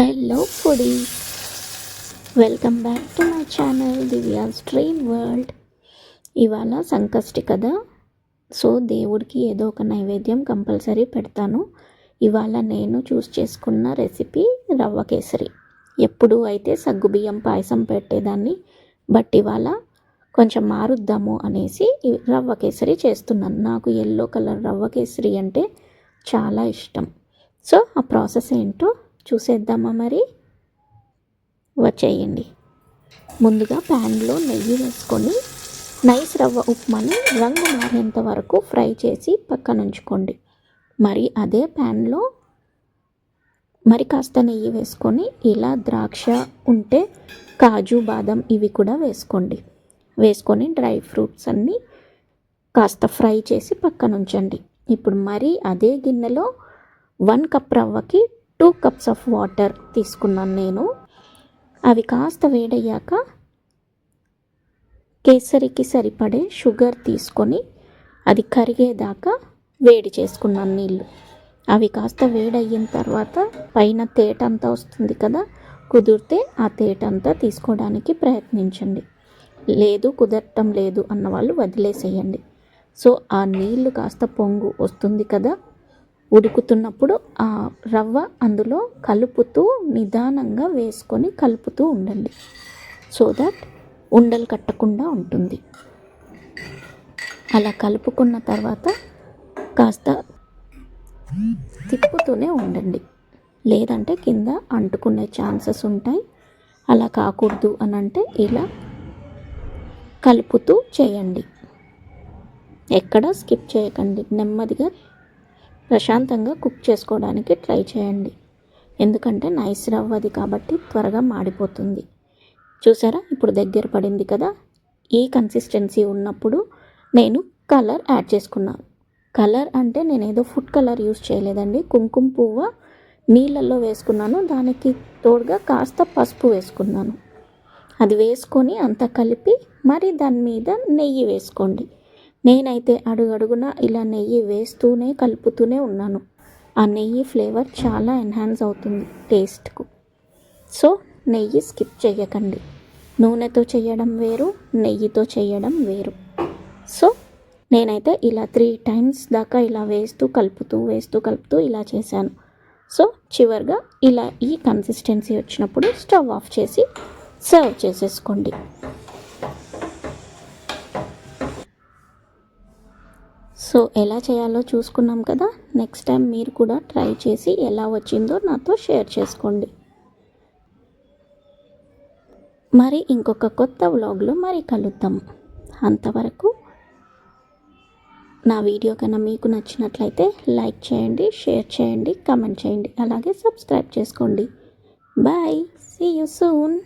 Hello పొడి welcome back to my channel Divya stream world ఇవాళ సంకష్టి కదా సో దేవుడికి ఏదో ఒక నైవేద్యం కంపల్సరీ పెడతాను. ఇవాళ నేను చూస్ చేసుకున్న రెసిపీ రవ్వ కేసరి. ఎప్పుడు అయితే సగ్గుబియ్యం పాయసం పెట్టేదాన్ని. బట్ ఇవాళ కొంచెం మారుద్దాము అనేసి రవ్వ కేసరి చేస్తున్నాను. నాకు ఎల్లో కలర్ రవ్వ కేసరి అంటే చాలా ఇష్టం. సో ఆ ప్రాసెస్ ఏంటో చూసేద్దామా మరి? వచ్చేయండి. ముందుగా ప్యాన్లో నెయ్యి వేసుకొని నైస్ రవ్వ ఉప్మాని రంగు మారేంత వరకు ఫ్రై చేసి పక్కన ఉంచుకోండి మరి అదే ప్యాన్లో మరి కాస్త నెయ్యి వేసుకొని ఇలా ద్రాక్ష ఉంటే కాజు బాదం ఇవి కూడా వేసుకోండి. వేసుకొని డ్రై ఫ్రూట్స్ అన్నీ కాస్త ఫ్రై చేసి పక్కన ఉంచండి ఇప్పుడు మరి అదే గిన్నెలో వన్ కప్ రవ్వకి టూ కప్స్ ఆఫ్ వాటర్ తీసుకున్నాను నేను. అవి కాస్త వేడయ్యాక కేసరికి సరిపడే షుగర్ తీసుకొని అది కరిగేదాకా వేడి చేసుకున్నాను నీళ్ళు. అవి కాస్త వేడయిన తర్వాత పైన తేట అంతా వస్తుంది కదా కుదిరితే ఆ తేట అంతా తీసుకోవడానికి ప్రయత్నించండి. లేదు కుదరటం లేదు అన్న వాళ్ళు వదిలేసేయండి. సో ఆ నీళ్ళు కాస్త పొంగు వస్తుంది కదా ఉడుకుతున్నప్పుడు ఆ రవ్వ అందులో కలుపుతూ నిదానంగా వేసుకొని కలుపుతూ ఉండండి. సో దట్ ఉండలు కట్టకుండా ఉంటుంది. అలా కలుపుకున్న తర్వాత కాస్త తిప్పుతూనే ఉండండి. లేదంటే కింద అంటుకునే ఛాన్సెస్ ఉంటాయి. అలా కాకూడదు అని అంటే ఇలా కలుపుతూ చేయండి. ఎక్కడ స్కిప్ చేయకండి. నెమ్మదిగా ప్రశాంతంగా కుక్ చేసుకోవడానికి ట్రై చేయండి. ఎందుకంటే నైస్ రవ్వది కాబట్టి త్వరగా మాడిపోతుంది. చూసారా? ఇప్పుడు దగ్గర పడింది కదా? ఈ కన్సిస్టెన్సీ ఉన్నప్పుడు నేను కలర్ యాడ్ చేసుకున్నాను కలర్ అంటే నేను ఏదో ఫుడ్ కలర్ యూస్ చేయలేదండి. కుంకుమ పువ్వు నీళ్ళల్లో వేసుకున్నాను. దానికి తోడుగా కాస్త పసుపు వేసుకున్నాను. అది వేసుకొని అంతా కలిపి మరి దాని మీద నెయ్యి వేసుకోండి. నేనైతే అడుగడుగున ఇలా నెయ్యి వేస్తూనే కలుపుతూనే ఉన్నాను. ఆ నెయ్యి ఫ్లేవర్ చాలా ఎన్హాన్స్ అవుతుంది టేస్ట్కు. సో నెయ్యి స్కిప్ చేయకండి నూనెతో చేయడం వేరు నెయ్యితో చేయడం వేరు. సో నేనైతే ఇలా త్రీ టైమ్స్ దాకా ఇలా వేస్తూ కలుపుతూ వేస్తూ కలుపుతూ ఇలా చేశాను. సో చివరిగా ఇలా ఈ కన్సిస్టెన్సీ వచ్చినప్పుడు స్టవ్ ఆఫ్ చేసి సర్వ్ చేసేసుకోండి. సో ఎలా చేయాలో చూసుకున్నాం కదా నెక్స్ట్ టైం మీరు కూడా ట్రై చేసి ఎలా వచ్చిందో నాతో షేర్ చేసుకోండి. మరి ఇంకొక కొత్త వ్లాగ్లో మరి కలుద్దాం. అంతవరకు నా వీడియో కన్నా మీకు నచ్చినట్లయితే లైక్ చేయండి షేర్ చేయండి కమెంట్ చేయండి అలాగే సబ్స్క్రైబ్ చేసుకోండి. Bye see you soon